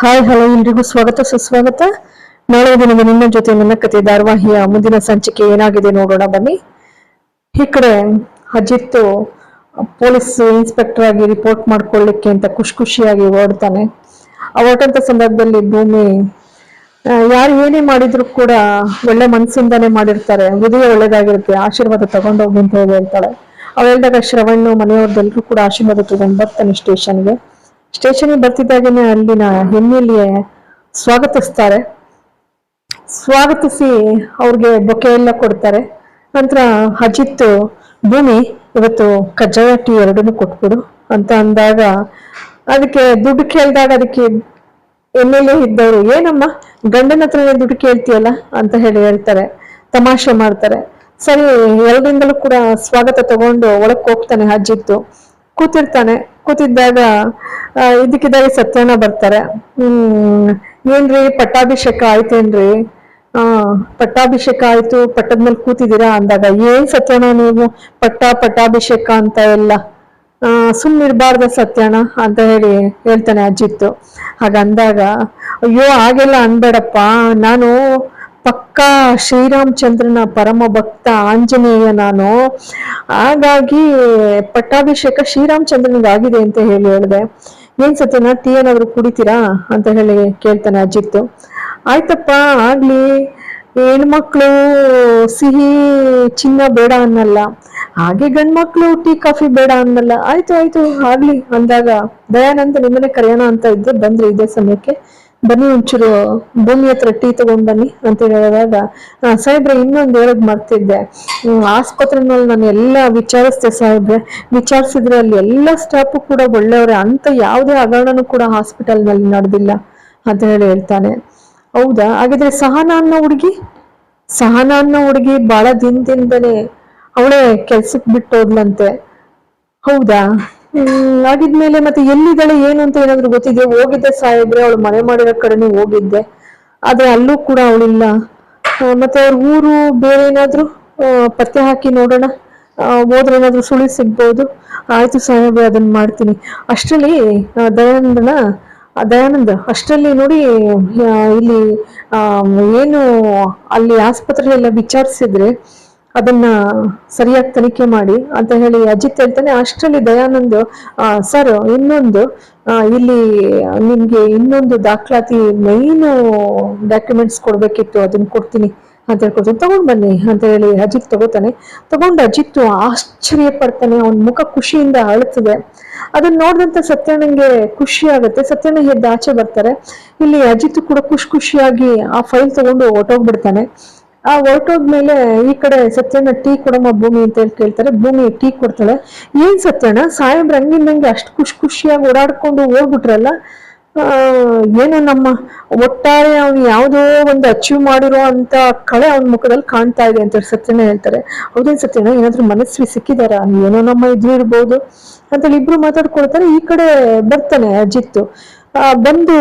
Hi, hello, ಎಲ್ರಿಗೂ ಸ್ವಾಗತ, ಸುಸ್ವಾಗತ. ನಾಳೆ ದಿನದ ನಿಮ್ಮ ಜೊತೆ ನನ್ನ ಕತೆ ಧಾರವಾಹಿಯ ಮುಂದಿನ ಸಂಚಿಕೆ ಏನಾಗಿದೆ ನೋಡೋಣ, ಬನ್ನಿ. ಈ ಕಡೆ ಅಜಿತ್ ಪೊಲೀಸ್ ಇನ್ಸ್ಪೆಕ್ಟರ್ ಆಗಿ ರಿಪೋರ್ಟ್ ಮಾಡ್ಕೊಳ್ಳಿಕ್ಕೆ ಅಂತ ಖುಷಿ ಖುಷಿಯಾಗಿ ಓಡ್ತಾನೆ ಆ ಸಂದರ್ಭದಲ್ಲಿ ಭೂಮಿ ಯಾರು ಏನೇ ಮಾಡಿದ್ರು ಕೂಡ ಒಳ್ಳೆ ಮನಸ್ಸಿಂದಾನೇ ಮಾಡಿರ್ತಾರೆ. ಹೃದಯ ಒಳ್ಳೇದಾಗಿರುತ್ತೆ, ಆಶೀರ್ವಾದ ತಗೊಂಡೋಗಿ ಅಂತ ಹೇಳಿ ಹೇಳ್ತಾಳೆ. ಅವ್ರು ಹೇಳಿದಾಗ ಶ್ರವಣ್ಣು ಮನೆಯವ್ರದ್ದೆಲ್ಲರೂ ಕೂಡ ಆಶೀರ್ವಾದ ತಗೊಂಡು ಬರ್ತಾನೆ ಸ್ಟೇಷನ್ಗೆ. ಸ್ಟೇಷನ್ಗೆ ಬರ್ತಿದ್ದಾಗೇನೆ ಅಲ್ಲಿನ ಹೆಮ್ಮೆಯಲ್ಲಿ ಸ್ವಾಗತಿಸ್ತಾರೆ. ಸ್ವಾಗತಿಸಿ ಅವ್ರಿಗೆ ಬೊಕೆ ಎಲ್ಲ ಕೊಡ್ತಾರೆ. ನಂತರ ಅಜಿತ್, ಭೂಮಿ, ಇವತ್ತು ಕಜ್ಜಾಯ ಟೀ ಎರಡನ್ನೂ ಕೊಟ್ಬಿಡು ಅಂತ ಅಂದಾಗ ಅದಕ್ಕೆ ದುಡ್ಡು ಕೇಳಿದಾಗ ಅದಕ್ಕೆ ಎಂ ಎಲ್ ಎ ಇದ್ದವರು, ಏನಮ್ಮ, ಗಂಡನ ಹತ್ರನೇ ದುಡ್ಡು ಕೇಳ್ತೀಯಲ್ಲ ಅಂತ ಹೇಳಿ ಹೇಳ್ತಾರೆ, ತಮಾಷೆ ಮಾಡ್ತಾರೆ. ಸರಿ, ಎರಡರಿಂದಲೂ ಕೂಡ ಸ್ವಾಗತ ತಗೊಂಡು ಒಳಕ್ಕೆ ಹೋಗ್ತಾನೆ ಅಜ್ಜಿತ್ತು ಕೂತಿರ್ತಾನೆ, ಕೂತಿದ್ದಾಗ ಇದಕ್ಕೆ ಇದಕ್ಕಿದ್ದಾಗೆ ಸತ್ಯನ ಬರ್ತಾರೆ. ಹ್ಮ್, ಏನ್ರಿ ಪಟ್ಟಾಭಿಷೇಕ ಆಯ್ತೇನ್ರಿ? ಆ, ಪಟ್ಟಾಭಿಷೇಕ ಆಯ್ತು, ಪಟ್ಟದ ಮೇಲೆ ಕೂತಿದ್ದೀರಾ ಅಂದಾಗ, ಏನ್ ಸತ್ಯನ ನೀವು? ಪಟ್ಟ, ಪಟ್ಟಾಭಿಷೇಕ ಅಂತ ಎಲ್ಲ. ಆ ಸುಮ್ಮನಿರ್ಬಾರ್ದ ಸತ್ಯನ ಅಂತ ಹೇಳಿ ಹೇಳ್ತಾನೆ ಅಜ್ಜಿತ್ತು ಹಾಗಂದಾಗ, ಅಯ್ಯೋ, ಹಾಗೆಲ್ಲ ಅನ್ಬೇಡಪ್ಪ. ನಾನು ಪಕ್ಕಾ ಶ್ರೀರಾಮಚಂದ್ರನ ಪರಮ ಭಕ್ತ ಆಂಜನೇಯ ನಾನು. ಹಾಗಾಗಿ ಪಟ್ಟಾಭಿಷೇಕ ಶ್ರೀರಾಮಚಂದ್ರನಿಗೆ ಆಗಿದೆ ಅಂತ ಹೇಳಿ ಹೇಳಿದೆ. ಏನ್ ಸತ್ಯನ ಟೀ ಏನಾದ್ರು ಕುಡಿತೀರಾ ಅಂತ ಹೇಳಿ ಕೇಳ್ತಾನೆ ಅಜ್ಜಿತ್ತು ಆಯ್ತಪ್ಪ, ಆಗ್ಲಿ. ಹೆಣ್ಮಕ್ಳು ಸಿಹಿ ಚಿನ್ನ ಬೇಡ ಅನ್ನಲ್ಲ. ಹಾಗೆ ಗಂಡ್ಮಕ್ಳು ಟೀ, ಕಾಫಿ ಬೇಡ ಅನ್ನಲ್ಲ. ಆಯ್ತು ಆಯ್ತು, ಆಗ್ಲಿ ಅಂದಾಗ. ದಯಾನಂದ ನಿಮ್ಮನೆ ಕರೆಯೋಣ ಅಂತ ಇದ್ದು ಬಂದ್ರೆ ಇದೇ ಸಮಯಕ್ಕೆ. ಬನ್ನಿ ಒಂಚೂರು ಭೂಮಿ ಹತ್ರ ಟೀ ತಗೊಂಡ್ ಬನ್ನಿ ಅಂತ ಹೇಳಿದಾಗ "ಆ, ಸಾಹೇಬ್ರೆ ಇನ್ನೊಂದು ಹೇಳದ್ ಮರ್ತಿದ್ದೆ. ಆಸ್ಪತ್ರೆ ಮೇಲೆ ನಾನು ಎಲ್ಲ ವಿಚಾರಿಸ್ದೆ ಸಾಹೇಬ್ರೆ. ವಿಚಾರಿಸಿದ್ರೆ ಅಲ್ಲಿ ಎಲ್ಲ ಸ್ಟಾಫು ಕೂಡ ಒಳ್ಳೆಯವ್ರೆ ಅಂತ ಯಾವುದೇ ಹಗರಣನೂ ಕೂಡ ಹಾಸ್ಪಿಟಲ್ನಲ್ಲಿ ನಡೆದಿಲ್ಲ ಅಂತ ಹೇಳಿ ಹೇಳ್ತಾನೆ. ಹೌದಾ? ಹಾಗಿದ್ರೆ ಸಹನಾ ಅನ್ನೋ ಹುಡುಗಿ? ಸಹನಾ ಅನ್ನೋ ಹುಡುಗಿ ಬಹಳ ದಿನದಿಂದಲೇ ಅವಳೇ ಕೆಲ್ಸಕ್ ಬಿಟ್ಟು ಹೋದ್ಲಂತೆ ಹೌದಾ? ಆಗಿದ್ಮೇಲೆ ಮತ್ತೆ ಎಲ್ಲಿದ್ದಾಳೆ, ಏನು ಅಂತ ಏನಾದ್ರು ಗೊತ್ತಿದೆ ಹೋಗಿದ್ದೆ ಸಾಹೇಬ್ರೆ, ಅವಳು ಮನೆ ಮಾಡಿರೋ ಕಡೆನೂ ಹೋಗಿದ್ದೆ. ಆದ್ರೆ ಅಲ್ಲೂ ಕೂಡ ಅವಳಿಲ್ಲ. ಮತ್ತೆ ಅವ್ರ ಊರು ಬೇರೆ ಏನಾದ್ರು ಪತ್ತೆ ಹಾಕಿ ನೋಡೋಣ. ಹೋದ್ರೆ ಏನಾದ್ರು ಸುಳಿ ಸಿಗ್ಬೋದು. ಆಯ್ತು ಸಾಹೇಬ್ರೆ ಅದನ್ನ ಮಾಡ್ತೀನಿ. ಅಷ್ಟರಲ್ಲಿ ದಯಾನಂದನ ದಯಾನಂದ, ಅಷ್ಟರಲ್ಲಿ ನೋಡಿ ಇಲ್ಲಿ ಏನು, ಅಲ್ಲಿ ಆಸ್ಪತ್ರೆಯೆಲ್ಲ ವಿಚಾರಿಸಿದ್ರೆ ಅದನ್ನ ಸರಿಯಾಗಿ ತನಿಖೆ ಮಾಡಿ ಅಂತ ಹೇಳಿ ಅಜಿತ್ ಹೇಳ್ತಾನೆ. ಅಷ್ಟರಲ್ಲಿ ದಯಾನಂದ್ ಸರ್ ಇನ್ನೊಂದು ಇಲ್ಲಿ ನಿಮ್ಗೆ ಇನ್ನೊಂದು ದಾಖಲಾತಿ ಮೈನ್ ಡಾಕ್ಯುಮೆಂಟ್ಸ್ ಕೊಡ್ಬೇಕಿತ್ತು, ಅದನ್ನ ಕೊಡ್ತೀನಿ ಅಂತ ಹೇಳ್ಕೊಡ್ತೀನಿ. ತಗೊಂಡ್ ಬನ್ನಿ ಅಂತ ಹೇಳಿ ಅಜಿತ್ ತಗೋತಾನೆ. ತಗೊಂಡು ಅಜಿತ್ ಆಶ್ಚರ್ಯ ಪಡ್ತಾನೆ. ಅವನ ಮುಖ ಖುಷಿಯಿಂದ ಅಳುತ್ತದೆ. ಅದನ್ನ ನೋಡಿದಂತ ಸತ್ಯಣ್ಣಂಗೆ ಖುಷಿ ಆಗುತ್ತೆ. ಸತ್ಯಣ್ಣ ಎದ್ದು ಆಚೆ ಬರ್ತಾರೆ. ಇಲ್ಲಿ ಅಜಿತ್ ಕೂಡ ಖುಷಿ ಖುಷಿಯಾಗಿ ಆ ಫೈಲ್ ತಗೊಂಡು ಹೊರ್ಟೋಗ್ಬಿಡ್ತಾನೆ. ಆ ಹೊರಟೋದ್ಮೇಲೆ ಈ ಕಡೆ ಸತ್ಯಣ್ಣ ಟೀ ಕೊಡಮ್ಮ ಭೂಮಿ ಅಂತ ಹೇಳಿ ಕೇಳ್ತಾರೆ, ಭೂಮಿ ಟೀ ಕೊಡ್ತಾಳೆ. ಏನ್ ಸತ್ಯಣ್ಣ? ಸಾಹೇಬ್ರ ಹಂಗಿಂದಂಗೆ ಅಷ್ಟು ಖುಷಿ ಖುಷಿಯಾಗಿ ಓಡಾಡ್ಕೊಂಡು ಹೋಗ್ಬಿಟ್ರಲ್ಲ ಏನೋ ನಮ್ಮ ಒಟ್ಟಾರೆ ಅವ್ನು ಯಾವುದೋ ಒಂದು ಅಚೀವ್ ಮಾಡಿರೋ ಅಂತ ಕಳೆ ಅವನ ಮುಖದಲ್ಲಿ ಕಾಣ್ತಾ ಇದೆ ಅಂತ ಹೇಳಿ ಸತ್ಯಣ್ಣ ಹೇಳ್ತಾರೆ. ಹೌದೇನ್ ಸತ್ಯಣ್ಣ? ಏನಾದ್ರೂ ಮನಸ್ವಿ ಸಿಕ್ಕಿದಾರ? ಏನೋ ನಮ್ಮ ಇದ್ರು ಇರ್ಬೋದು ಅಂತೇಳಿ ಇಬ್ರು ಮಾತಾಡ್ಕೊಳ್ತಾರೆ. ಈ ಕಡೆ ಬರ್ತಾನೆ ಅಜಿತ್ತು ಬಂದು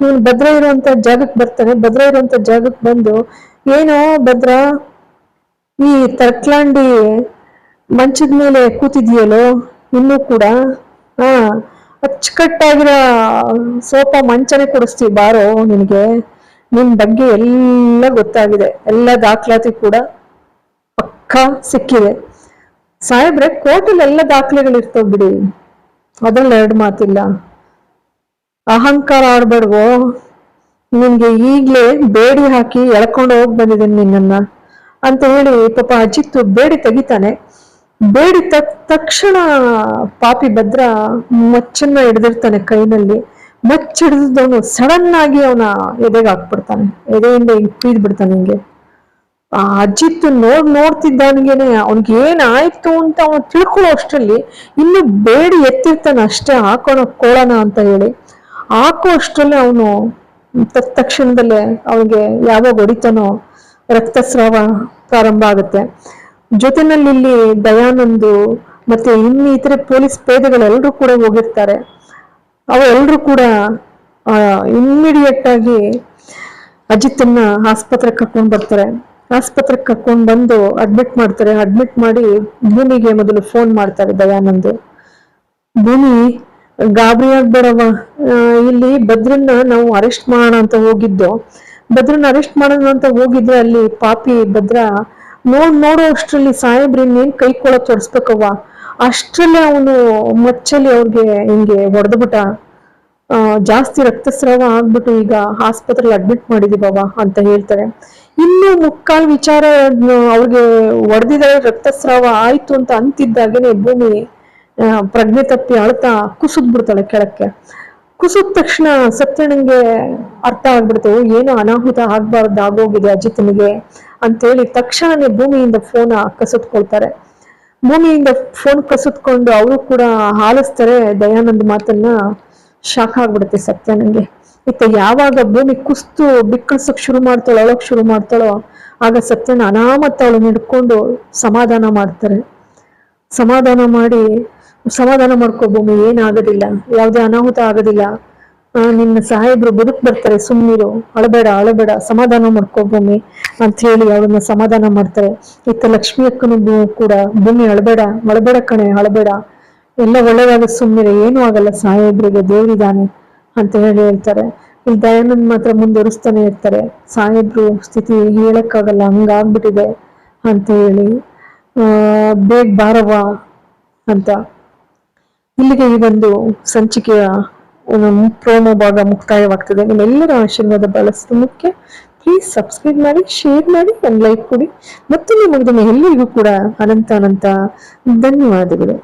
ಇವನು ಭದ್ರ ಇರುವಂತ ಜಾಗಕ್ಕೆ ಬರ್ತಾನೆ ಭದ್ರ ಇರುವಂತ ಜಾಗಕ್ಕೆ ಬಂದು ಏನೋ ಭದ್ರ, ಈ ತರ್ಕ್ಲಾಂಡಿ ಮಂಚದ ಮೇಲೆ ಕೂತಿದ್ಯಲೋ ಇನ್ನೂ ಕೂಡ ಹಾ ಅಚ್ಚುಕಟ್ಟಾಗಿರೋ ಸೋಫಾ ಮಂಚನೇ ಕೊಡಿಸ್ತೀವಿ ಬಾರೋ ನಿನಗೆ. ನಿನ್ ಬಗ್ಗೆ ಎಲ್ಲ ಗೊತ್ತಾಗಿದೆ, ಎಲ್ಲ ದಾಖಲಾತಿ ಕೂಡ ಪಕ್ಕ ಸಿಕ್ಕಿದೆ. ಸಾಹೇಬ್ರೆ ಕೋರ್ಟಲ್ಲಿ ಎಲ್ಲ ದಾಖಲೆಗಳು ಇರ್ತಾವ್ ಬಿಡಿ. ಅದ್ರಲ್ಲಿ ಎರಡು ಮಾತಿಲ್ಲ. ಅಹಂಕಾರ ಆಡ್ಬೇಡ್ವೋ? ನಿನ್ಗೆ ಈಗ್ಲೇ ಬೇಡಿ ಹಾಕಿ ಎಳ್ಕೊಂಡು ಹೋಗ್ ಬಂದಿದ್ದೀನಿ ನಿನ್ನನ್ನ. ಅಂತ ಹೇಳಿ ಪಾಪ ಅಜಿತ್ ಬೇಡಿ ತೆಗಿತಾನೆ. ಬೇಡಿ ತಕ್, ತಕ್ಷಣ ಪಾಪಿ ಭದ್ರ ಮಚ್ಚನ್ನ ಹಿಡ್ದಿರ್ತಾನೆ ಕೈನಲ್ಲಿ. ಮಚ್ಚ ಹಿಡಿದವನು ಸಡನ್ ಆಗಿ ಅವನ ಎದೆಗೆ ಹಾಕ್ಬಿಡ್ತಾನೆ. ಎದೆಯಿಂದ ಹಿಂಗ್ ಬಿಡ್ತಾನೆ ಹಿಂಗೆ. ಆ ಅಜಿತ್ ನೋಡ್ ನೋಡ್ತಿದ್ದಾನಿಗೇನೆ ಅವ್ನಿಗೆ ಏನಾಯ್ತು ಅಂತ ಅವನು ತಿಳ್ಕೊಳ್ಳೋ ಅಷ್ಟರಲ್ಲಿ ಇನ್ನು ಬೇಡಿ ಎತ್ತಿರ್ತಾನೆ ಅಷ್ಟೇ. ಹಾಕೋಣ ಕೋಳನ ಅಂತ ಹೇಳಿ. ಹಾಕೋ ಅಷ್ಟರಲ್ಲೇ ಅವನು ತಕ್ಷಣದಲ್ಲೇ ಅವನಿಗೆ ಯಾವಾಗ ಹೊಡಿತಾನೋ ರಕ್ತಸ್ರಾವ ಪ್ರಾರಂಭ ಆಗುತ್ತೆ. ಜೊತೆನಲ್ಲಿ ಇಲ್ಲಿ ದಯಾನಂದು ಮತ್ತೆ ಇನ್ನಿತರೆ ಪೊಲೀಸ್ ಪೇದೆಗಳೆಲ್ಲರೂ ಕೂಡ ಹೋಗಿರ್ತಾರೆ. ಅವರೆಲ್ಲರೂ ಕೂಡ ಇಮ್ಮಿಡಿಯೇಟ್ ಆಗಿ ಅಜಿತನ್ನ ಆಸ್ಪತ್ರೆಗೆ ಕರ್ಕೊಂಡು ಬರ್ತಾರೆ. ಆಸ್ಪತ್ರೆಗೆ ಕರ್ಕೊಂಡು ಬಂದು ಅಡ್ಮಿಟ್ ಮಾಡ್ತಾರೆ. ಅಡ್ಮಿಟ್ ಮಾಡಿ ಭೂಮಿಗೆ ಮೊದಲು ಫೋನ್ ಮಾಡ್ತಾರೆ ದಯಾನಂದು. ಭೂಮಿ ಗಾಬರಿ ಆಗ್ಬೇಡವ ಇಲ್ಲಿ ಭದ್ರನ್ನ ನಾವು ಅರೆಸ್ಟ್ ಮಾಡೋಣ ಅಂತ ಹೋಗಿದ್ದು, ಭದ್ರನ್ನ ಅರೆಸ್ಟ್ ಮಾಡೋಣ ಅಂತ ಹೋಗಿದ್ರೆ ಅಲ್ಲಿ ಪಾಪಿ ಭದ್ರ ನೋಡ್, ನೋಡೋ ಅಷ್ಟರಲ್ಲಿ ಸಾಹೇಬ್ರಿ ಇನ್ನೇನ್ ಕೈ ಕೊಳ ಅಷ್ಟರಲ್ಲೇ ಅಷ್ಟ್ರಲ್ಲೇ ಅವನು ಮಚ್ಚಲ್ಲಿ ಅವ್ರಿಗೆ ಹಿಂಗೆ ಹೊಡೆದ್ಬಿಟ್ಟ. ಜಾಸ್ತಿ ರಕ್ತಸ್ರಾವ ಆಗ್ಬಿಟ್ಟು ಈಗ ಆಸ್ಪತ್ರೆಲಿ ಅಡ್ಮಿಟ್ ಮಾಡಿದೀವವ ಅಂತ ಹೇಳ್ತಾರೆ. ಇನ್ನು ಮುಕ್ಕಾಲ್ ವಿಚಾರ ಅವ್ರಿಗೆ ಹೊಡೆದಿದ್ದಾರೆ ರಕ್ತಸ್ರಾವ ಆಯ್ತು ಅಂತ ಅಂತಿದ್ದಾಗೇನೆ ಭೂಮಿ ಪ್ರಜ್ಞೆ ತಪ್ಪಿ ಅಳ್ತಾ ಕುಸಿದ್ ಬಿಡ್ತಾಳೆ ಕೆಳಕ್ಕೆ. ಕುಸಿದ ತಕ್ಷಣ ಸತ್ಯಣ್ಣಂಗೆ ಅರ್ಥ ಆಗ್ಬಿಡ್ತು ಏನು ಅನಾಹುತ ಆಗ್ಬಾರ್ದು, ಆಗೋಗಿದೆ ಅಜಿತನಿಗೆ ಅಂತೇಳಿ ತಕ್ಷಣನೇ ಭೂಮಿಯಿಂದ ಫೋನ್ ಕಸಿದ್ಕೊಳ್ತಾರೆ. ಭೂಮಿಯಿಂದ ಫೋನ್ ಕಸಿದ್ಕೊಂಡು ಅವರು ಕೂಡ ಆಲಿಸ್ತಾರೆ ದಯಾನಂದ್ ಮಾತನ್ನ ಶಾಕ್ ಆಗ್ಬಿಡುತ್ತೆ ಸತ್ಯನಂಗೆ. ಇತ್ತ, ಯಾವಾಗ ಭೂಮಿ ಕುಸ್ತು ಬಿಕ್ಕಳಿಸಕ್ ಶುರು ಮಾಡ್ತಾಳೋ, ಅಳೋಕ್ ಶುರು ಮಾಡ್ತಾಳೋ, ಆಗ ಸತ್ಯನ ಅನಾಮತ್ತ ಅವಳನ್ನ ಹಿಡ್ಕೊಂಡು ಸಮಾಧಾನ ಮಾಡ್ತಾರೆ. ಸಮಾಧಾನ ಮಾಡಿ ಸಮಾಧಾನ ಮಾಡ್ಕೋ ಭೂಮಿ, ಏನಾಗೋದಿಲ್ಲ, ಯಾವುದೇ ಅನಾಹುತ ಆಗೋದಿಲ್ಲ. ನಿನ್ನ ಸಾಹೇಬ್ರು ಬದುಕ್ ಬರ್ತಾರೆ ಸುಮ್ಮನಿರು ಅಳಬೇಡ ಅಳಬೇಡ, ಸಮಾಧಾನ ಮಾಡ್ಕೋ ಭೂಮಿ ಅಂತ ಹೇಳಿ ಅವಳನ್ನ ಸಮಾಧಾನ ಮಾಡ್ತಾರೆ. ಇತ್ತ ಲಕ್ಷ್ಮಿ ಅಕ್ಕನು ಭೂ- ಕೂಡ ಭೂಮಿ ಅಳಬೇಡ ಅಳಬೇಡ ಕಣೆ, ಅಳಬೇಡ. ಎಲ್ಲ ಒಳ್ಳೆಯದಾಗ ಸುಮ್ಮನಿರೆ ಏನೂ ಆಗಲ್ಲ ಸಾಹೇಬ್ರಿಗೆ ದೇವರಿದ್ದಾನೆ ಅಂತ ಹೇಳಿ ಹೇಳ್ತಾರೆ. ಇಲ್ಲಿ ದಯಾನಂದ್ ಮಾತ್ರ ಮುಂದುವರಿಸ್ತಾನೆ ಇರ್ತಾರೆ. ಸಾಹೇಬ್ರು ಸ್ಥಿತಿ ಹೇಳಕ್ಕಾಗಲ್ಲ, ಹಂಗಾಗ್ಬಿಟ್ಟಿದೆ ಅಂತ ಹೇಳಿ. ಬೇಗ ಬಾರವ್ವ ಅಂತ. ಇಲ್ಲಿಗೆ ಈ ಒಂದು ಸಂಚಿಕೆಯ ಪ್ರೋಮೋ ಭಾಗ ಮುಕ್ತಾಯವಾಗ್ತದೆ. ನಿಮ್ಮೆಲ್ಲರ ಆಶೀರ್ವಾದ ಬಹಳಷ್ಟು ಮುಖ್ಯ ಪ್ಲೀಸ್ ಸಬ್ಸ್ಕ್ರೈಬ್ ಮಾಡಿ ಶೇರ್ ಮಾಡಿ, ಒಂದು ಲೈಕ್ ಕೊಡಿ. ಮತ್ತು ನಿಮ್ಮ ಎಲ್ಲರಿಗೂ ಕೂಡ ಅನಂತ ಅನಂತ ಧನ್ಯವಾದಗಳು.